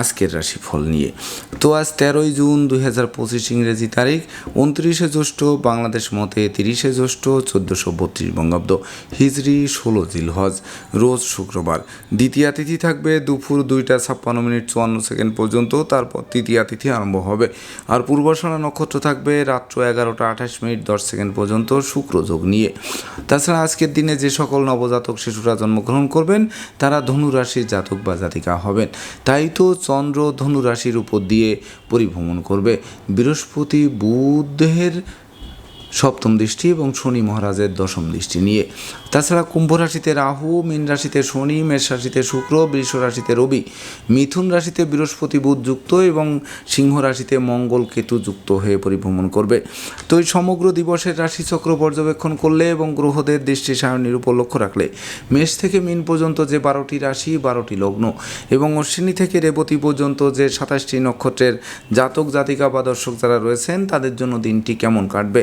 আজকের রাশিফল নিয়ে। তো আজ তেরোই জুন দুই হাজার পঁচিশ ইংরেজি তারিখ, উনত্রিশে জ্যৈষ্ঠ বাংলাদেশ মতে তিরিশে জ্যৈষ্ঠ চোদ্দোশো বত্রিশ বঙ্গাব্দ হিজরি ষোলো জিলহজ রোজ শুক্রবার। দ্বিতীয় তিথি থাকবে দুপুর দুইটা ছাপ্পান্ন মিনিট চুয়ান্ন সেকেন্ড পর্যন্ত, তারপর তৃতীয় তিথি আরম্ভ হবে। আর পূর্বাশনা নক্ষত্র থাকবে রাত্র এগারোটা আঠাশ মিনিট দশ সেকেন্ড পর্যন্ত শুক্র যোগ নিয়ে। তাছাড়া আজকের দিনে যে সকল নবজাতক শিশুরা জন্মগ্রহণ করবেন, তারা ধনু রাশির জাতক বা জাতিকা হবেন। তাই তো চন্দ্র ধনুরাশির উপর দিয়ে পরিভ্রমণ করবে। বৃহস্পতি বুধের সপ্তম দৃষ্টি এবং শনি মহারাজের দশম দৃষ্টি নিয়ে। তাছাড়া কুম্ভ রাশিতে রাহু, মীন রাশিতে শনি, মেষ রাশিতে শুক্র, বৃষ রাশিতে রবি, মিথুন রাশিতে বৃহস্পতি বুধ যুক্ত এবং সিংহ রাশিতে মঙ্গল কেতু যুক্ত হয়ে পরিভ্রমণ করবে। তো এই সমগ্র দিবসের রাশিচক্র পর্যবেক্ষণ করলে এবং গ্রহদের দৃষ্টি সায়নের উপর লক্ষ্য রাখলে মেষ থেকে মিন পর্যন্ত যে বারোটি রাশি, বারোটি লগ্ন এবং অশ্বিনী থেকে রেবতী পর্যন্ত যে সাতাশটি নক্ষত্রের জাতক, জাতিকা বা দর্শক যারা রয়েছেন, তাদের জন্য দিনটি কেমন কাটবে?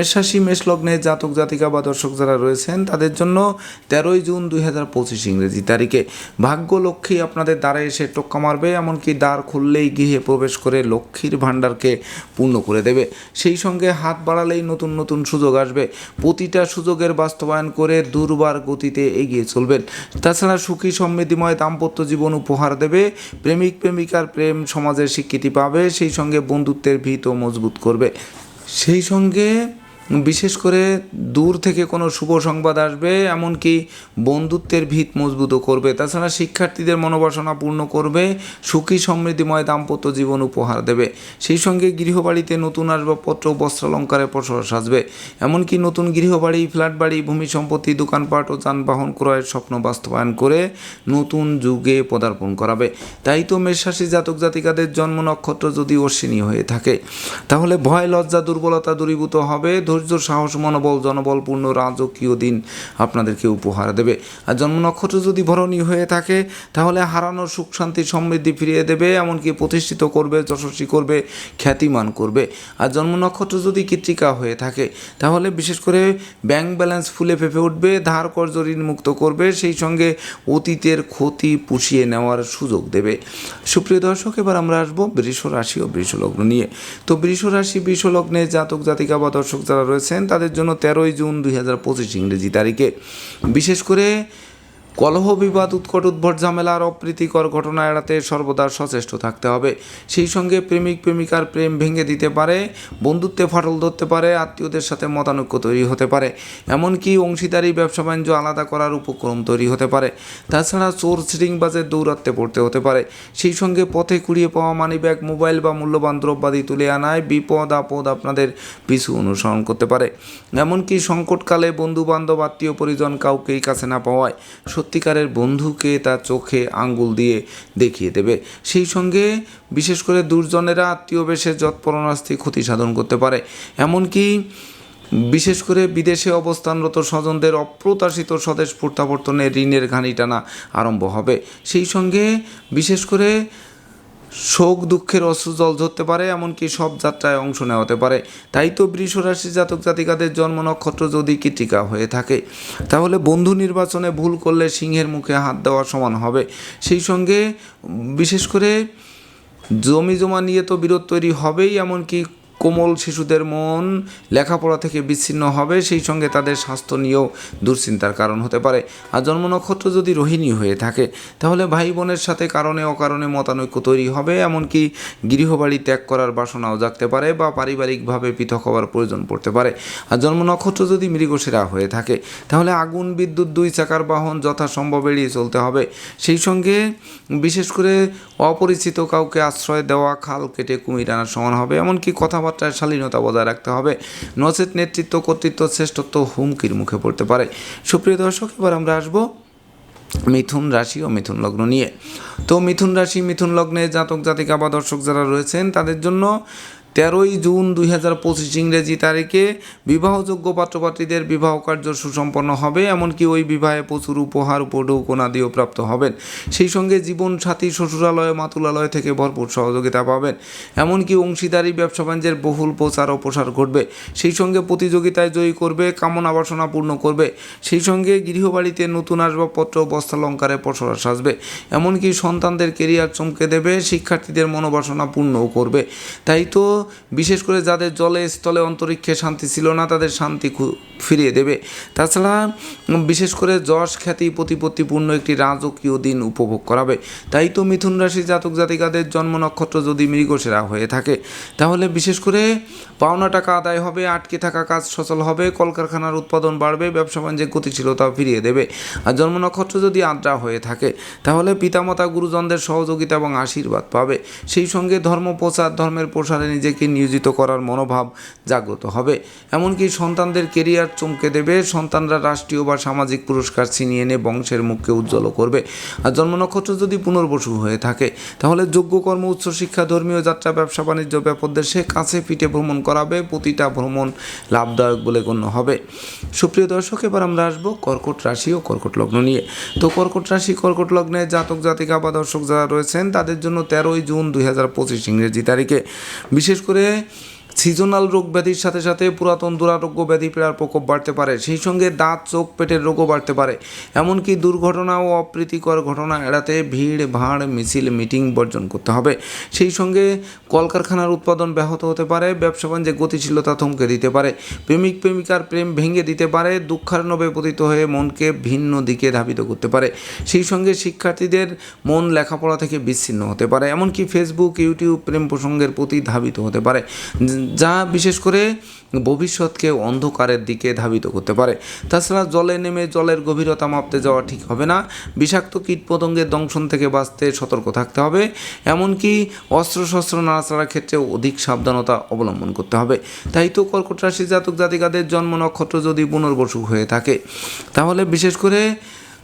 মেষরাশি, মেষলগ্নে জাতক, জাতিকা বা দর্শক যারা রয়েছেন, তাদের জন্য তেরোই জুন দুই হাজার পঁচিশ ইংরেজি তারিখে ভাগ্য লক্ষ্মী আপনাদের দ্বারে এসে টোক্কা মারবে, এমনকি দ্বার খুললেই গৃহে প্রবেশ করে লক্ষ্মীর ভাণ্ডারকে পূর্ণ করে দেবে। সেই সঙ্গে হাত বাড়ালেই নতুন নতুন সুযোগ আসবে। প্রতিটা সুযোগের বাস্তবায়ন করে দুর্বার গতিতে এগিয়ে চলবেন। তাছাড়া সুখী, সমৃদ্ধিময়, দাম্পত্য জীবন উপহার দেবে। প্রেমিক, প্রেমিকার প্রেম সমাজের স্বীকৃতি পাবে। সেই সঙ্গে বন্ধুত্বের ভিতও মজবুত করবে। সেই সঙ্গে বিশেষ করে দূর থেকে কোনো শুভ সংবাদ আসবে, এমনকি বন্ধুত্বের ভিত মজবুতও করবে। তাছাড়া শিক্ষার্থীদের মনোবাসনা পূর্ণ করবে, সুখী সমৃদ্ধিময় দাম্পত্য জীবন উপহার দেবে। সেই সঙ্গে গৃহবাড়িতে নতুন আসবাবপত্র, বস্ত্রালঙ্কারে প্রসার সাজবে। এমনকি নতুন গৃহবাড়ি ফ্ল্যাট বাড়ি ভূমি সম্পত্তি, দোকানপাট ও যানবাহন ক্রয়ের স্বপ্ন বাস্তবায়ন করে নতুন যুগে পদার্পণ করাবে। তাই তো মেষরাশি জাতক জাতিকাদের জন্ম নক্ষত্র যদি অশ্বিনী হয়ে থাকে, তাহলে ভয়, লজ্জা, দুর্বলতা দূরীভূত হবে। ধৈর্য সাহস, মনোবল, জনবলপূর্ণ রাজকীয় দিন আপনাদেরকে উপহার দেবে। আর জন্ম নক্ষত্র যদি ভরণী হয়ে থাকে, তাহলে হারানোর সুখ, শান্তি, সমৃদ্ধি ফিরিয়ে দেবে, এমনকি প্রতিষ্ঠিত করবে, যশস্বী করবে, খ্যাতিমান করবে। আর জন্ম নক্ষত্র যদি কৃত্রিকা হয়ে থাকে, তাহলে বিশেষ করে ব্যাংক ব্যালেন্স ফুলে ফেপে উঠবে, ধার কর্জ ঋণ মুক্ত করবে, সেই সঙ্গে অতীতের ক্ষতি পুষিয়ে নেওয়ার সুযোগ দেবে। সুপ্রিয় দর্শক, এবার আমরা আসব বৃষ রাশি ও বৃষ লগ্ন নিয়ে। তো বৃষ রাশি বৃষ লগ্নে জাতক, জাতিকা বা দর্শক যারা রয়েছেন তাদের জন্য তেরোই জুন দুই হাজার পঁচিশ ইংরেজি তারিখে। বিশেষ করে কলহ বিবাদ, উৎকট উদ্ভট ঝামেলা আর অপ্রীতিকর ঘটনা এড়াতে সর্বদা সচেষ্ট থাকতে হবে। সেই সঙ্গে প্রেমিক, প্রেমিকার প্রেম ভেঙে দিতে পারে, বন্ধুত্বে ফাটল ধরতে পারে, আত্মীয়দের সাথে মতানৈক্য তৈরি হতে পারে। এমনকি অংশীদারি, ব্যবসা বাণিজ্য আলাদা করার উপক্রম তৈরি হতে পারে। তাছাড়া চোর সিরিংবাজের দৌরাত্মে পড়তে হতে পারে। সেই সঙ্গে পথে কুড়িয়ে পাওয়া মানি ব্যাগ মোবাইল বা মূল্যবান দ্রব্যাদি তুলে আনায় বিপদ, আপদ আপনাদের পিছু অনুসরণ করতে পারে। এমনকি সংকটকালে বন্ধু বান্ধব আত্মীয় পরিজন কাউকেই কাছে না পাওয়ায়। সত্যিকারের বন্ধুকে তার চোখে আঙ্গুল দিয়ে দেখিয়ে দেবে। সেই সঙ্গে বিশেষ করে দুর্জনেরা আত্মীয় যৎপরণাস্তি ক্ষতি সাধন করতে পারে। এমনকি বিশেষ করে বিদেশে অবস্থানরত স্বজনদের অপ্রত্যাশিত স্বদেশ প্রত্যাবর্তনে ঋণের ঘানি টানা আরম্ভ হবে। সেই সঙ্গে বিশেষ করে শোক, দুঃখের অশ্রু জল ধরতে পারে, এমনকি সব যাত্রায় অংশ নেওয়া হতে পারে। তাই তো বৃষ রাশি জাতক জাতিকাদের জন্ম নক্ষত্র যদি কৃতিকা হয়ে থাকে, তাহলে বন্ধু নির্বাচনে ভুল করলে সিংহের মুখে হাত দেওয়া সমান হবে। সেই সঙ্গে বিশেষ করে জমি জমা নিয়ে তো বিরোধ তৈরি হবেই, এমনকি কোমল শিশুদের মন লেখাপড়া থেকে বিচ্ছিন্ন হবে, সেই সঙ্গে তাদের স্বাস্থ্য নিয়েও দুশ্চিন্তার কারণ হতে পারে। আর জন্ম নক্ষত্র যদি রোহিণী হয়ে থাকে, তাহলে ভাই বোনের সাথে কারণে অকারণে মতানৈক্য তৈরি হবে, এমনকি গৃহবাড়ি ত্যাগ করার বাসনাও জাগতে পারে বা পারিবারিকভাবে পৃথক হওয়ার প্রয়োজন পড়তে পারে। আর জন্ম নক্ষত্র যদি মৃগশিরা হয়ে থাকে, তাহলে আগুন, বিদ্যুৎ, দুই চাকার বাহন যথাসম্ভব এড়িয়ে চলতে হবে। সেই সঙ্গে বিশেষ করে অপরিচিত কাউকে আশ্রয় দেওয়া, খাল কেটে কুমির আনার সমান হবে, এমনকি কথাবার্তায় শালীনতা বজায় রাখতে হবে। নচেত নেতৃত্ব, কর্তৃত্ব, শ্রেষ্ঠত্ব হুমকির মুখে পড়তে পারে। সুপ্রিয় দর্শক, এবার আমরা আসব মিথুন রাশি ও মিথুন লগ্ন নিয়ে। তো মিথুন রাশি, মিথুন লগ্নে জাতক জাতিকা বা দর্শক যারা রয়েছেন, তাদের জন্য তেরোই জুন দুই হাজার পঁচিশ ইংরেজি তারিখে বিবাহযোগ্য পাত্রপাত্রীদের বিবাহ কার্য সুসম্পন্ন হবে, এমনকি ওই বিবাহে প্রচুর উপহার উপঢৌকনাদিও প্রাপ্ত হবেন। সেই সঙ্গে জীবন সাথী শ্বশুরালয়, মাতুলালয় থেকে ভরপুর সহযোগিতা পাবেন। এমনকি অংশীদারি, ব্যবসা বাণিজ্যের বহুল প্রচার ও প্রসার ঘটবে। সেই সঙ্গে প্রতিযোগিতায় জয়ী করবে, কামনা বাসনা পূর্ণ করবে। সেই সঙ্গে গৃহবাড়িতে নতুন আসবাবপত্র বস্ত্রালঙ্কারে পসরা সাজবে। এমনকি সন্তানদের কেরিয়ার চমকে দেবে, শিক্ষার্থীদের মনোবাসনা পূর্ণও করবে। তাই তো বিশেষ করে যাদের জলে, স্থলে অন্তরিক্ষে শান্তি ছিল না, তাদের শান্তি ফিরিয়ে দেবে। তাছাড়া, বিশেষ করে যশ খ্যাতি প্রতিপত্তিপূর্ণ একটি রাজকীয় দিন উপভোগ করাবে। তাই তো মিথুন রাশি জাতক জাতিকাদের জন্ম নক্ষত্র যদি মৃগসেরা হয়ে থাকে, তাহলে বিশেষ করে পাওনা টাকা আদায় হবে, আটকে থাকা কাজ সচল হবে, কলকারখানার উৎপাদন বাড়বে, ব্যবসা বাণিজ্যে গতিশীলতা ফিরিয়ে দেবে। আর জন্ম নক্ষত্র যদি আদ্রা হয়ে থাকে, তাহলে পিতামাতা, গুরুজনদের সহযোগিতা এবং আশীর্বাদ পাবে। সেই সঙ্গে ধর্ম প্রচার, ধর্মের প্রসারে নিজেকে নিয়োজিত করার মনোভাব জাগ্রত হবে। এমনকি সন্তানদের কেরিয়ার চমকে দেবে। সন্তানরা রাষ্ট্রীয় বা সামাজিক পুরস্কার ছিনিয়ে এনে বংশের মুখকে উজ্জ্বল করবে। আর জন্ম নক্ষত্র যদি পুনর্বসু হয়ে থাকে, তাহলে যোগ্য কর্ম, উচ্চ শিক্ষা, ধর্মীয় যাত্রা, ব্যবসা, বাণিজ্য ব্যাপদেশে কাছে পিঠে ভ্রমণ করাবে। প্রতিটা ভ্রমণ লাভদায়ক বলে গণ্য হবে। সুপ্রিয় দর্শক, এবার আমরা আসব কর্কট রাশি ও কর্কট লগ্ন নিয়ে। তো কর্কট রাশি, কর্কট লগ্নে জাতক, জাতিকা বা দর্শক যারা রয়েছেন, তাদের জন্য তেরোই জুন দুই হাজার পঁচিশ ইংরেজি তারিখে। বিশেষ করে সিজনাল রোগ ব্যাধির সাথে সাথে পুরাতন দুরারোগ্য ব্যাধি পীড়ার প্রকোপ বাড়তে পারে। সেই সঙ্গে দাঁত, চোখ, পেটের রোগও বাড়তে পারে। এমনকি দুর্ঘটনা ও অপ্রীতিকর ঘটনা এড়াতে ভিড়, ভাড়, মিছিল, মিটিং বর্জন করতে হবে। সেই সঙ্গে কলকারখানার উৎপাদন ব্যাহত হতে পারে। ব্যবসা বাণিজ্যে গতিশীলতা থমকে দিতে পারে। প্রেমিক, প্রেমিকার প্রেম ভেঙে দিতে পারে। দুঃখার্ণবে পতিত হয়ে মনকে ভিন্ন দিকে ধাবিত করতে পারে। সেই সঙ্গে শিক্ষার্থীদের মন লেখাপড়া থেকে বিচ্ছিন্ন হতে পারে। এমনকি ফেসবুক, ইউটিউব প্রেম প্রসঙ্গের প্রতি ধাবিত হতে পারে। বিশেষ করে ভবিষ্যৎকে অন্ধকারের দিকে ধাবিত করতে পারে। তাছাড়া জলে নেমে জলের গভীরতা মাপতে যাওয়া ঠিক হবে না। বিষাক্ত কীটপতঙ্গের দংশন থেকে বাঁচতে সতর্ক থাকতে হবে। এমনকি অস্ত্রশস্ত্র নাড়াচাড়ার ক্ষেত্রে অধিক সাবধানতা অবলম্বন করতে হবে। তাই তো কর্কট রাশি জাতক জাতিকাদের জন্ম নক্ষত্র যদি পুনর্বসু হয়ে থাকে, তাহলে বিশেষ করে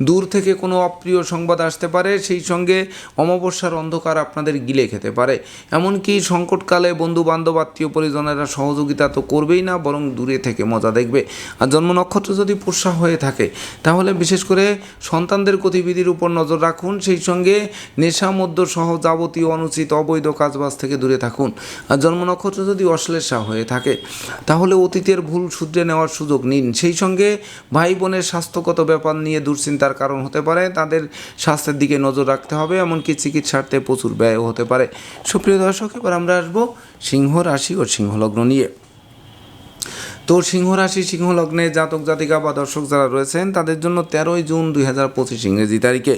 দূর থেকে কোনো অপ্রিয় সংবাদ আসতে পারে, সেই সঙ্গে অমাবস্যার অন্ধকার আপনাদের গিলে খেতে পারে। এমনকি সংকটকালে বন্ধু বান্ধব আত্মীয় পরিজনেরা সহযোগিতা তো করবেই না, বরং দূরে থেকে মজা দেখবে। আর জন্ম নক্ষত্র যদি পোষা হয়ে থাকে, তাহলে বিশেষ করে সন্তানদের গতিবিধির উপর নজর রাখুন, সেই সঙ্গে নেশা মধ্য সহ যাবতীয় অনুচিত অবৈধ কাজবাজ থেকে দূরে থাকুন। আর জন্ম নক্ষত্র যদি অশ্লেষা হয়ে থাকে, তাহলে অতীতের ভুল শুধরে নেওয়ার সুযোগ নিন। সেই সঙ্গে ভাই বোনের স্বাস্থ্যগত ব্যাপার নিয়ে দুশ্চিন্তার কারণ হতে পারে। তাদের স্বাস্থ্যের দিকে নজর রাখতে হবে, এমনকি চিকিৎসার্থে প্রচুর ব্যয়ও হতে পারে। সুপ্রিয় দর্শক, এবার আমরা আসব সিংহ রাশি ও সিংহলগ্ন নিয়ে। তো সিংহ রাশি সিংহ লগ্নে জাতক জাতিকা বা দর্শক যারা রয়েছেন, তাদের জন্য তেরোই জুন দুই হাজার পঁচিশ ইংরেজি তারিখে।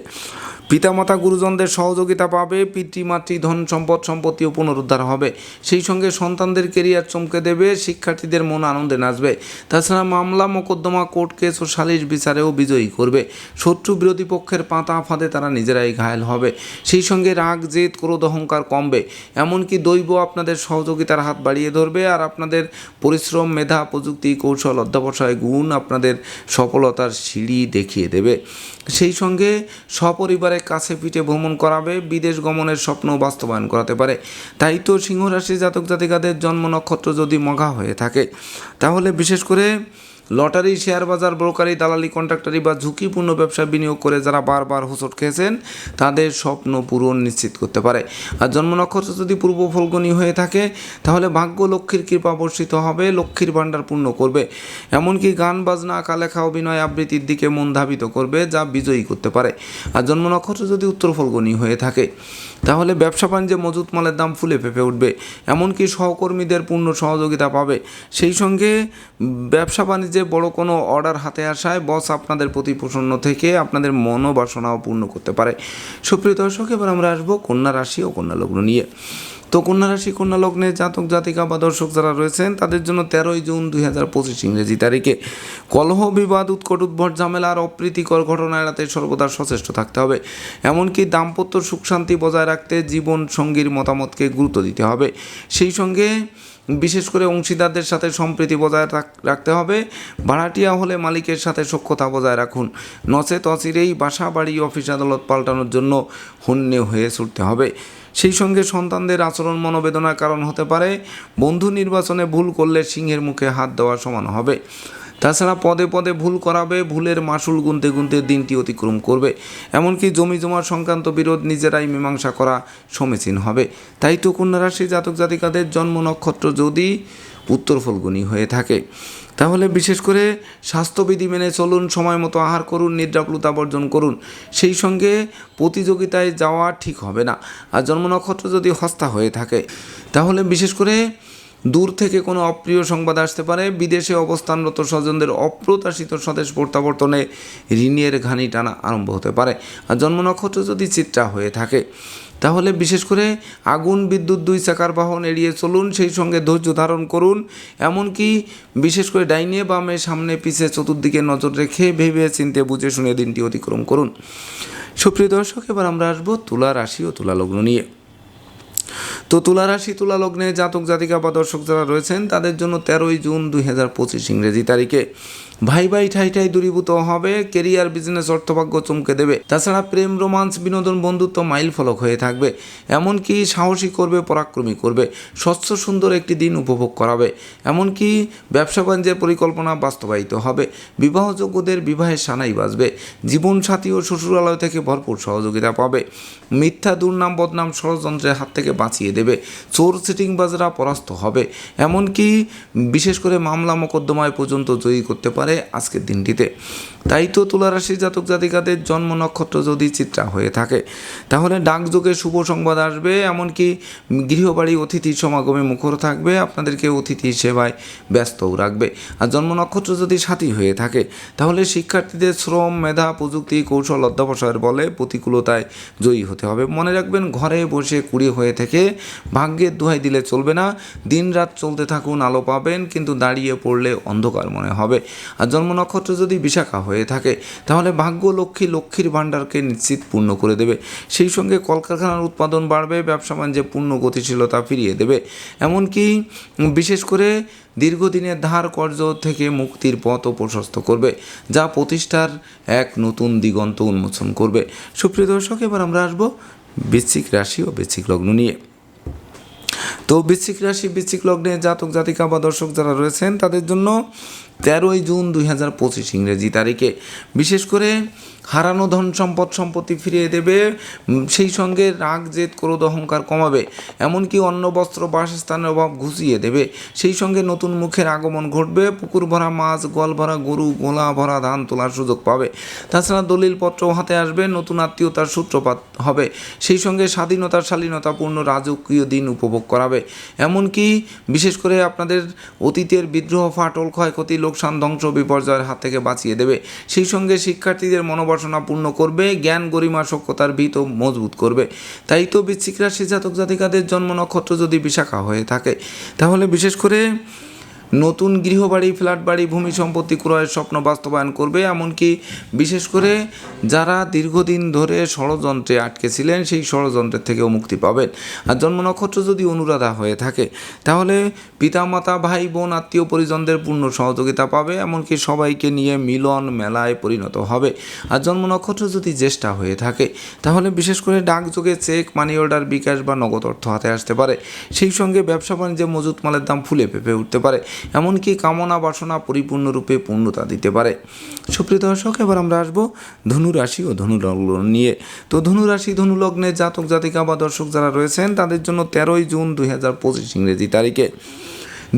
পিতামাতা গুরুজনদের সহযোগিতা পাবে পিতৃমাতৃ ধন সম্পদ সম্পত্তিও পুনরুদ্ধার হবে। সেই সঙ্গে সন্তানদের কেরিয়ার চমকে দেবে, শিক্ষার্থীদের মন আনন্দে নাচবে। তাছাড়া মামলা, মোকদ্দমা, কোর্ট কেস ও সালিশ বিচারেও বিজয়ী করবে। শত্রু বিরোধী পক্ষের পাতা ফাঁদে তারা নিজেরাই ঘায়েল হবে। সেই সঙ্গে রাগ, জেদ, ক্রোধ, অহংকার কমবে। এমনকি দৈব আপনাদের সহযোগিতার হাত বাড়িয়ে ধরবে আর আপনাদের পরিশ্রম, মেধা, প্রযুক্তি, কৌশল, অধ্যাবসায় গুণ আপনাদের সফলতার সিঁড়ি দেখিয়ে দেবে। সেই সঙ্গে সপরিবারে কাছে পিঠে ভ্রমণ করাবে, বিদেশ গমনের স্বপ্ন বাস্তবায়ন করাতে পারে। তাই তো সিংহরাশি জাতক জাতিকাদের জন্ম নক্ষত্র যদি মঘা হয়ে থাকে, তাহলে বিশেষ করে লটারি, শেয়ার বাজার, ব্রোকারি, দালালি, কন্ট্রাক্টারি বা ঝুঁকিপূর্ণ ব্যবসা বিনিয়োগ করে যারা বারবার হোঁচট খেয়েছেন, তাদের স্বপ্ন পূরণ নিশ্চিত করতে পারে। আর জন্ম নক্ষত্র যদি পূর্ব ফলগনি হয়ে থাকে, তাহলে ভাগ্য লক্ষ্মীর কৃপা বর্ষিত হবে, লক্ষ্মীর ভাণ্ডার পূর্ণ করবে। এমনকি গান, বাজনা আঁকালেখা অভিনয় আবৃত্তির দিকে মন ধাবিত করবে, যা বিজয়ী করতে পারে। আর জন্ম নক্ষত্র যদি উত্তর ফলগনি হয়ে থাকে, তাহলে ব্যবসা বাণিজ্যে মজুত মালের দাম ফুলে ফেপে উঠবে। এমনকি সহকর্মীদের পূর্ণ সহযোগিতা পাবে। সেই সঙ্গে ব্যবসা বাণিজ্যে বড় কোনো অর্ডার হাতে আসায় বস আপনাদের প্রতি প্রসন্ন থেকে আপনাদের মনোবাসনাও পূর্ণ করতে পারে। সুপ্রিয় দর্শক, এবার আমরা আসব কন্যা রাশি ও কন্যা লগ্ন নিয়ে। তো কন্যা রাশি, কন্যা লগ্নে জাতক, জাতিকা বা দর্শক যারা রয়েছেন, তাদের জন্য তেরোই জুন দুই হাজার পঁচিশ ইংরেজি তারিখে কলহ, বিবাদ, উৎকট, উদ্ভট, ঝামেলা আর অপ্রীতিকর ঘটনা এড়াতে সর্বদা সচেষ্ট থাকতে হবে। এমনকি দাম্পত্য সুখ শান্তি বজায় রাখতে জীবন সঙ্গীর মতামতকে গুরুত্ব দিতে হবে। সেই সঙ্গে বিশেষ করে অংশীদারদের সাথে সম্প্রীতি বজায় রাখতে হবে। ভাড়াটিয়া হলে মালিকের সাথে সক্ষতা বজায় রাখুন। নচেত অচিরেই বাসা বাড়ি অফিস আদালত পাল্টানোর জন্য হন্যে হয়ে ছুটতে হবে। সেই সঙ্গে সন্তানদের আচরণ মনোবেদনার কারণ হতে পারে। বন্ধু নির্বাচনে ভুল করলে সিংহের মুখে হাত দেওয়া সমান হবে। তাছাড়া পদে পদে ভুল করাবে, ভুলের মাসুল গুনতে গুনতে দিনটি অতিক্রম করবে। এমনকি জমি জমা সংক্রান্ত বিরোধ নিজেরাই মীমাংসা করা সমীচীন হবে। তাই তো কন্যা রাশি জাতক জাতিকাদের জন্ম নক্ষত্র যদি উত্তর ফলগুনি হয়ে থাকে। তাহলে বিশেষ করে স্বাস্থ্যবিধি মেনে চলুন, সময় মতো আহার করুন, নিদ্রাপ্লুতা বর্জন করুন। সেই সঙ্গে প্রতিযোগিতায় যাওয়া ঠিক হবে না। আর জন্ম নক্ষত্র যদি হস্তা হয়ে থাকে, তাহলে বিশেষ করে দূর থেকে কোনো অপ্রিয় সংবাদ আসতে পারে। বিদেশে অবস্থানরত স্বজনদের অপ্রত্যাশিত স্বদেশ প্রত্যাবর্তনে ঋণের ঘানি টানা আরম্ভ হতে পারে। আর জন্ম নক্ষত্র যদি চিত্রা হয়ে থাকে, তাহলে বিশেষ করে আগুন, বিদ্যুৎ, দুই চাকার বাহন এড়িয়ে চলুন, সেই সঙ্গে ধৈর্য ধারণ করুন। এমনকি বিশেষ করে ডাইনে বামে সামনে পিছে চতুর্দিকে নজর রেখে ভেবে চিনতে বুঝে শুনে দিনটি অতিক্রম করুন। সুপ্রিয় দর্শক, এবার আমরা আসব তুলা রাশি ও তুলা লগ্ন নিয়ে। তো তুলা রাশি, তুলা লগ্নে জাতক জাতিকা বা দর্শক যারা রয়েছেন, তাদের জন্য তেরোই জুন দুই হাজার পঁচিশ ইংরেজি তারিখে। ভাই ভাই ঠাই ঠাই দূরীভূত হবে, কেরিয়ার বিজনেস অর্থভাগ্য চমকে দেবে। তাছাড়া প্রেম, রোমান্স, বিনোদন, বন্ধুত্ব মাইল ফলক হয়ে থাকবে। এমনকি সাহসী করবে, পরাক্রমী করবে। স্বচ্ছ, সুন্দর একটি দিন উপভোগ করাবে। এমনকি ব্যবসা বাণিজ্যের পরিকল্পনা বাস্তবায়িত হবে। বিবাহযোগ্যদের বিবাহের সানাই বাজবে। জীবনসাথী ও শ্বশুরালয় থেকে ভরপুর সহযোগিতা পাবে। মিথ্যা, দুর্নাম, বদনাম ষড়যন্ত্রের হাত থেকে বাঁচিয়ে দেবে। চোর সিটিংবাজরা পরাস্ত হবে। এমনকি বিশেষ করে মামলা, মোকদ্দমায় পর্যন্ত জয়ী করতে পারে আজকের দিনটিতে। তাই তো তুলারাশি জাতক জাতিকাদের জন্ম নক্ষত্র যদি চিত্রা হয়ে থাকে, তাহলে ডাকযোগে শুভ সংবাদ আসবে, এমনকি গৃহবাড়ি অতিথি সমাগমে মুখর থাকবে, আপনাদেরকে অতিথি সেবায় ব্যস্তও রাখবে। আর জন্ম নক্ষত্র যদি সাথী হয়ে থাকে, তাহলে শিক্ষার্থীদের শ্রম, মেধা, প্রযুক্তি, কৌশল অধ্যবসায়ের বলে প্রতিকূলতায় জয়ী হতে হবে। মনে রাখবেন, ঘরে বসে কুড়ি হয়ে থেকে ভাগ্যের দোহাই দিলে চলবে না। দিন রাত চলতে থাকুন, আলো পাবেন, কিন্তু দাঁড়িয়ে পড়লে অন্ধকার মনে হবে। আর জন্ম নক্ষত্র যদি বিশাখা হয়ে থাকে, তাহলে ভাগ্য লক্ষ্মী লক্ষ্মীর ভাণ্ডারকে নিশ্চিত পূর্ণ করে দেবে। সেই সঙ্গে কলকারখানার উৎপাদন বাড়বে, ব্যবসা বাণিজ্যে পূর্ণ গতিশীলতা ফিরিয়ে দেবে। এমনকি বিশেষ করে দীর্ঘদিনের ধার কর্য থেকে মুক্তির পথও প্রশস্ত করবে, যা প্রতিষ্ঠার এক নতুন দিগন্ত উন্মোচন করবে। সুপ্রিয় দর্শক, এবার আমরা আসব বৃশ্চিক রাশি ও বৃশ্চিক লগ্ন নিয়ে। তো বৃশ্চিক রাশি, বৃশ্চিক লগ্নে জাতক জাতিকা বা দর্শক যারা রয়েছেন, তাদের জন্য তেরোই জুন দুই হাজার পঁচিশ ইংরেজি তারিখে। বিশেষ করে হারানো ধন সম্পদ সম্পত্তি ফিরিয়ে দেবে সেই সঙ্গে রাগ, জেদ, ক্রোধ, অহংকার কমাবে, এমনকি অন্ন, বস্ত্র, বাসস্থানের অভাব ঘুষিয়ে দেবে। সেই সঙ্গে নতুন মুখের আগমন ঘটবে, পুকুর ভরা মাছ, গোয়াল ভরা গরু, গোলা ভরা ধান তোলার সুযোগ পাবে। তাছাড়া দলিলপত্র হাতে আসবে, নতুন আত্মীয়তার সূত্রপাত হবে। সেই সঙ্গে স্বাধীনতার শালীনতাপূর্ণ রাজকীয় দিন উপভোগ করাবে। এমনকি বিশেষ করে আপনাদের অতীতের বিদ্রোহ, ফাটল, ক্ষয়ক্ষতি লোকসান, ধ্বংস, বিপর্যয়ের হাত থেকে বাঁচিয়ে দেবে। সেই সঙ্গে শিক্ষার্থীদের মনোবাসনা পূর্ণ করবে, জ্ঞান গরিমা সক্ষতার ভিত মজবুত করবে। তাই তো বৃশ্চিক রাশি জাতক জাতিকাদের জন্ম নক্ষত্র যদি বিশাখা হয়ে থাকে, তাহলে বিশেষ করে নতুন গৃহবাড়ি ফ্ল্যাট বাড়ি ভূমি সম্পত্তি ক্রয়ের স্বপ্ন বাস্তবায়ন করবে, এমনকি বিশেষ করে যারা দীর্ঘদিন ধরে ষড়যন্ত্রে আটকে ছিলেন, সেই ষড়যন্ত্রের থেকেও মুক্তি পাবেন। আর জন্ম নক্ষত্র যদি অনুরাধা হয়ে থাকে, তাহলে পিতামাতা ভাই বোন আত্মীয় পরিজনদের পূর্ণ সহযোগিতা পাবে, এমনকি সবাইকে নিয়ে মিলন মেলায় পরিণত হবে। আর জন্ম নক্ষত্র যদি জ্যেষ্ঠা হয়ে থাকে, তাহলে বিশেষ করে ডাকযোগে চেক, মানি অর্ডার, বিকাশ বা নগদ অর্থ হাতে আসতে পারে। সেই সঙ্গে ব্যবসা বাণিজ্যে মজুত মালের দাম ফুলে পেঁপে উঠতে পারে। এমনকি কামনা বাসনা পরিপূর্ণরূপে পূর্ণতা দিতে পারে। সুপ্রিয় দর্শক, এবার আমরা আসব ধনুরাশি ও ধনুলগ্ন নিয়ে। তো ধনুরাশি ধনু লগ্নে জাতক জাতিকা বা দর্শক যারা রয়েছেন, তাদের জন্য তেরোই জুন দুই হাজার পঁচিশ ইংরেজি তারিখে।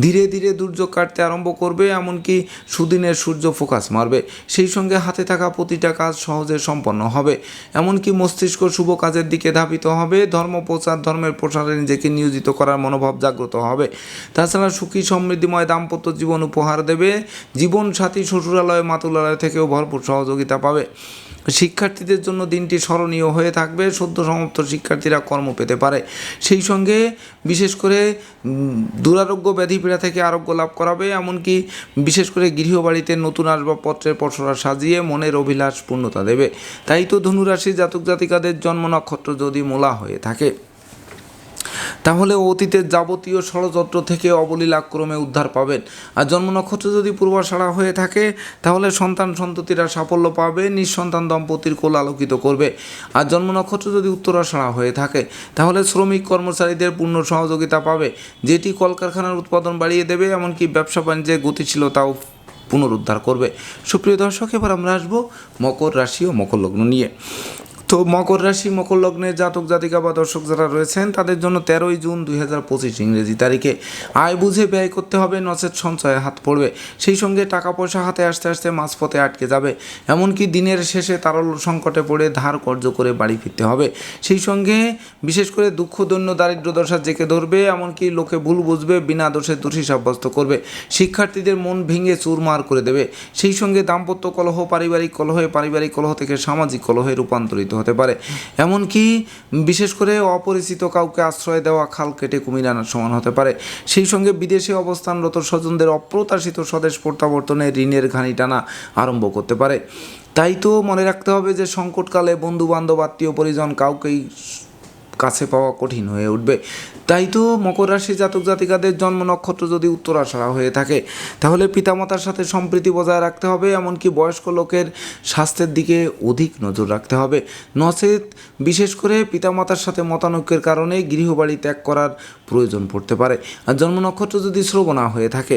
ধীরে ধীরে দুর্যোগ কাটতে আরম্ভ করবে, এমনকি সুদিনের সূর্য ফোকাস মারবে। সেই সঙ্গে হাতে থাকা প্রতিটা কাজ সহজে সম্পন্ন হবে। এমনকি মস্তিষ্ক শুভ কাজের দিকে ধাবিত হবে। ধর্ম প্রচার, ধর্মের প্রসারে নিজেকে নিয়োজিত করার মনোভাব জাগ্রত হবে। তাছাড়া সুখী, সমৃদ্ধিময় দাম্পত্য জীবন উপহার দেবে। জীবন সাথী শ্বশুরালয়, মাতুলালয় থেকেও ভরপুর সহযোগিতা পাবে। শিক্ষার্থীদের জন্য দিনটি স্মরণীয় হয়ে থাকবে। সদ্য সমাপ্ত শিক্ষার্থীরা কর্ম পেতে পারে। সেই সঙ্গে বিশেষ করে দুরারোগ্য ব্যাধি পীড়া থেকে আরোগ্য লাভ করাবে। এমনকি বিশেষ করে গৃহবাড়িতে নতুন আসবাবপত্রের পসরা সাজিয়ে মনের অভিলাষ পূর্ণতা দেবে। তাই তো ধনুরাশি জাতক জাতিকাদের জন্ম নক্ষত্র যদি মোলা হয়ে থাকে। তাহলে অতীতের যাবতীয় ষড়যন্ত্র থেকে অবলীলাক্রমে উদ্ধার পাবেন। আর জন্ম নক্ষত্র যদি পূর্বাষাড়া হয়ে থাকে, তাহলে সন্তান সন্ততিরা সাফল্য পাবে, নিঃসন্তান দম্পতির কোল আলোকিত করবে। আর জন্ম নক্ষত্র যদি উত্তরাষাড়া হয়ে থাকে, তাহলে শ্রমিক কর্মচারীদের পূর্ণ সহযোগিতা পাবে। যেটি কলকারখানার উৎপাদন বাড়িয়ে দেবে, এমনকি ব্যবসা বাণিজ্যে গতিশীলতাও পুনরুদ্ধার করবে। সুপ্রিয় দর্শক, এবার আমরা আসব মকর রাশি ও মকর লগ্ন নিয়ে। তো মকর রাশি, মকর লগ্নের জাতক, জাতিকা বা দর্শক যারা রয়েছেন, তাদের জন্য তেরোই জুন দুই হাজার পঁচিশ ইংরেজি তারিখে। আয় বুঝে ব্যয় করতে হবে, নচেত সঞ্চয়ে হাত পড়বে। সেই সঙ্গে টাকা পয়সা হাতে আসতে আসতে মাঝপথে আটকে যাবে। এমনকি দিনের শেষে তারল সংকটে পড়ে ধার কর্য করে বাড়ি ফিরতে হবে। সেই সঙ্গে বিশেষ করে দুঃখ, দৈন্য, দারিদ্র দশা জেকে ধরবে, এমনকি লোকে ভুল বুঝবে, বিনা দোষে দোষী সাব্যস্ত করবে। শিক্ষার্থীদের মন ভেঙে চুরমার করে দেবে। সেই সঙ্গে দাম্পত্য কলহ, পারিবারিক কলহে, পারিবারিক কলহ থেকে সামাজিক কলহে রূপান্তরিত হতে পারে। এমনকি বিশেষ করে অপরিচিত কাউকে আশ্রয় দেওয়া, খাল কেটে কুমির আনার সমান হতে পারে। সেই সঙ্গে বিদেশে অবস্থানরত স্বজনদের অপ্রত্যাশিত স্বদেশ প্রত্যাবর্তনে ঋণের ঘানি টানা আরম্ভ করতে পারে। তাই তো মনে রাখতে হবে যে, সংকটকালে বন্ধু বান্ধব আত্মীয় পরিজন কাউকেই কাছে পাওয়া কঠিন হয়ে উঠবে। তাই তো মকর রাশি জাতক জাতিকাদের জন্ম নক্ষত্র যদি উত্তরাষাড়া হয়ে থাকে, তাহলে পিতামাতার সাথে সম্প্রীতি বজায় রাখতে হবে, এমনকি বয়স্ক লোকের স্বাস্থ্যের দিকে অধিক নজর রাখতে হবে। নচেত বিশেষ করে পিতামাতার সাথে মতানৈক্যের কারণে গৃহবাড়ি ত্যাগ করার প্রয়োজন পড়তে পারে। আর জন্ম নক্ষত্র যদি শ্রবণা হয়ে থাকে,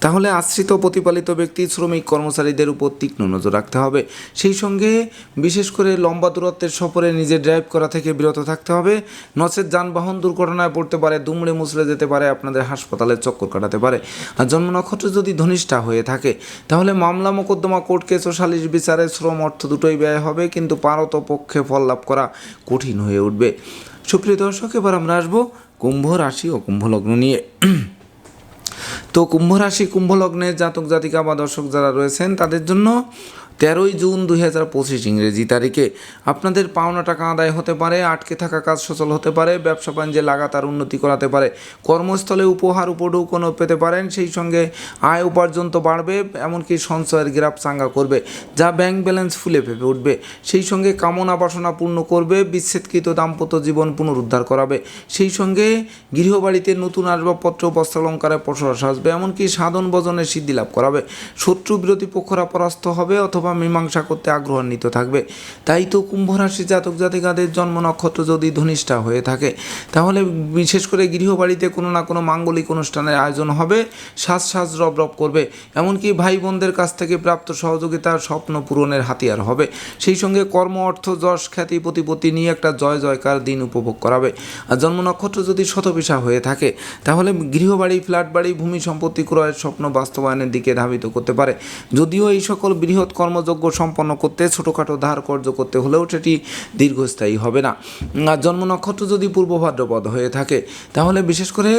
তাহলে আশ্রিত প্রতিপালিত ব্যক্তি শ্রমিক কর্মচারীদের উপর তীক্ষ্ণ নজর রাখতে হবে। সেই সঙ্গে বিশেষ করে লম্বা দূরত্বের সফরে নিজে ড্রাইভ করা থেকে বিরত থাকতে হবে। নচেত যানবাহন দুর্ঘটনায় পড়তে পারে, দুমড়ে মুচড়ে যেতে পারে, আপনাদের হাসপাতালে চক্কর কাটাতে পারে। আর জন্ম নক্ষত্র যদি ধনিষ্ঠা হয়ে থাকে, তাহলে মামলা মোকদ্দমা কোর্ট কেস ও সালিশ বিচারে শ্রম অর্থ দুটোই ব্যয় হবে, কিন্তু পারত পক্ষে ফল লাভ করা কঠিন হয়ে উঠবে। সুপ্রিয় দর্শক, এবার আমরা আসব কুম্ভ রাশি ও কুম্ভ লগ্ন নিয়ে। তো কুম্ভ রাশি, কুম্ভ লগ্নের জাতক জাতিকা বা দর্শক যারা রয়েছেন, তাদের জন্য তেরোই জুন দুই হাজার পঁচিশ ইংরেজি তারিখে। আপনাদের পাওনা টাকা আদায় হতে পারে, আটকে থাকা কাজ সচল হতে পারে, ব্যবসা বাণিজ্যে লাগাতার উন্নতি করাতে পারে, কর্মস্থলে উপহার উপঢৌকনও পেতে পারেন, সেই সঙ্গে আয় উপার্জন তো বাড়বে, এমনকি সঞ্চয়ের গ্রাফ চাঙ্গা করবে, যা ব্যাংক ব্যালেন্স ফুলে ফেপে উঠবে। সেই সঙ্গে কামনা বাসনা পূর্ণ করবে, বিচ্ছেদকৃত দাম্পত্য জীবন পুনরুদ্ধার করাবে। সেই সঙ্গে গৃহবাড়িতে নতুন আসবাবপত্র, বস্ত্রালঙ্কারে প্রশাস আসবে এমনকি সাধন ভজনের সিদ্ধি লাভ করাবে। শত্রু বিরোধী পক্ষরা পরাস্ত হবে, অথবা মীমাংসা করতে আগ্রহান্বিত থাকবে। তাই তো কুম্ভ রাশি জাতক জাতিকাদের জন্ম নক্ষত্র যদি ধনিষ্ঠা হয়ে থাকে, তাহলে বিশেষ করে গৃহবাড়িতে কোনো না কোনো মাঙ্গলিক অনুষ্ঠানের আয়োজন হবে, সাজ সাজ রব রব করবে। এমনকি ভাই বোনদের কাছ থেকে প্রাপ্ত সহযোগিতা স্বপ্ন পূরণের হাতিয়ার হবে। সেই সঙ্গে কর্ম, অর্থ, যশ, খ্যাতি, প্রতিপত্তি নিয়ে একটা জয় জয়কার দিন উপভোগ করাবে। আর জন্ম নক্ষত্র যদি শতবিশা হয়ে থাকে, তাহলে গৃহবাড়ি ফ্ল্যাট বাড়ি ভূমি সম্পত্তি ক্রয়ের স্বপ্ন বাস্তবায়নের দিকে ধাবিত করতে পারে। যদিও এই সকল বৃহৎ কর্মযজ্ঞ সম্পন্ন করতে, ছোটোখাটো ধার কর্য করতে হলেও সেটি দীর্ঘস্থায়ী হবে না। জন্ম নক্ষত্র যদি পূর্ব ভাদ্রপদ হয়ে থাকে, তাহলে বিশেষ করে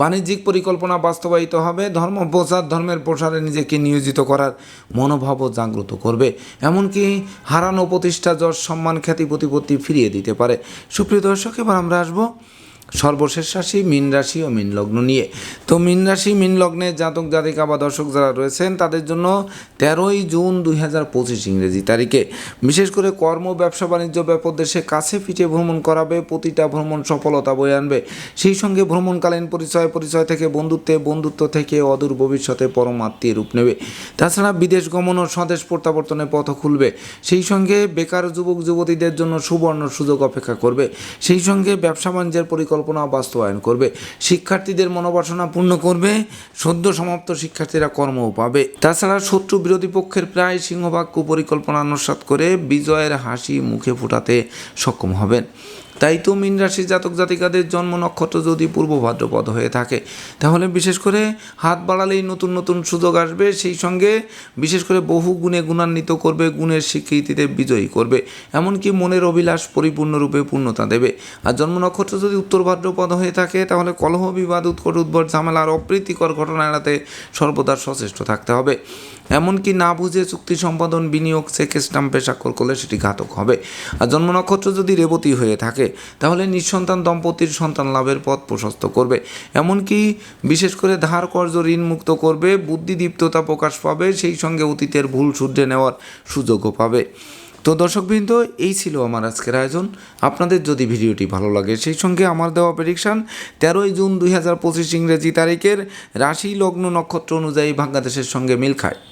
বাণিজ্যিক পরিকল্পনা বাস্তবায়িত হবে, ধর্ম প্রচার, ধর্মের প্রসারে নিজেকে নিয়োজিত করার মনোভাবও জাগ্রত করবে। এমনকি হারানো প্রতিষ্ঠা যশ, সম্মান, খ্যাতি, প্রতিপত্তি ফিরিয়ে দিতে পারে। সুপ্রিয় দর্শক, এবার আমরা আসব সর্বশেষ রাশি মীন রাশি ও মীন লগ্ন নিয়ে। তো মীন রাশি, মীন লগ্নে জাতক, জাতিকা বা দর্শক যারা রয়েছেন, তাদের জন্য তেরোই জুন দুই হাজার পঁচিশ ইংরেজি তারিখে। বিশেষ করে কর্ম, ব্যবসা, বাণিজ্য ব্যাপক দেশে কাছে পিঠে ভ্রমণ করাবে, প্রতিটা ভ্রমণ সফলতা বয়ে আনবে। সেই সঙ্গে ভ্রমণকালীন পরিচয় পরিচয় থেকে বন্ধুত্বে, বন্ধুত্ব থেকে অদূর ভবিষ্যতে পরম আত্মীয় রূপ নেবে। তাছাড়া বিদেশ গমন ও স্বদেশ প্রত্যাবর্তনের পথ খুলবে। সেই সঙ্গে বেকার যুবক, যুবতীদের জন্য সুবর্ণ সুযোগ অপেক্ষা করবে। সেই সঙ্গে ব্যবসা, বাণিজ্যের পরিকল্পনা বাস্তবায়ন করবে। শিক্ষার্থীদের মনোবাসনা পূর্ণ করবে। সদ্য সমাপ্ত শিক্ষার্থীরা কর্মও পাবে। তাছাড়া শত্রু বিরোধী পক্ষের প্রায় সিংহভাগ কুপরিকল্পনা আনুষ্ঠাত করে বিজয়ের হাসি মুখে ফুটাতে সক্ষম হবেন। তাই তো মীন রাশির জাতক জাতিকাদের জন্ম নক্ষত্র যদি পূর্ব ভাদ্রপদ হয়ে থাকে, তাহলে বিশেষ করে হাত বাড়ালেই নতুন নতুন সুযোগ আসবে, সেই সঙ্গে বিশেষ করে বহু গুণে গুণান্বিত করবে, গুণের স্বীকৃতিতে বিজয়ী করবে, এমনকি মনের অভিলাষ পরিপূর্ণরূপে পূর্ণতা দেবে। আর জন্ম নক্ষত্র যদি উত্তর ভাদ্রপদ হয়ে থাকে, তাহলে কলহ বিবাদ, উৎকট উদ্ভট ঝামেলা আর অপ্রীতিকর ঘটনা এড়াতে সর্বদা সচেষ্ট থাকতে হবে। এমনকি না বুঝে চুক্তি সম্পাদন, বিনিয়োগ, চেক স্টাম্পে স্বাক্ষর করলে সেটি ঘাতক হবে। আর জন্ম নক্ষত্র যদি রেবতী হয়ে থাকে, তাহলে নিঃসন্তান দম্পতির সন্তান লাভের পথ প্রশস্ত করবে। এমনকি বিশেষ করে ধার কর্য ঋণ মুক্ত করবে, বুদ্ধিদীপ্ততা প্রকাশ পাবে, সেই সঙ্গে অতীতের ভুল শুধরে নেওয়ার সুযোগও পাবে। তো দর্শকবৃন্দ, এই ছিল আমার আজকের আয়োজন। আপনাদের যদি ভিডিওটি ভালো লাগে, সেই সঙ্গে আমার দেওয়া প্রেডিকশান তেরোই জুন দুই হাজার পঁচিশ ইংরেজি তারিখের রাশি লগ্ন নক্ষত্র অনুযায়ী বাংলাদেশের সঙ্গে মিল খায়।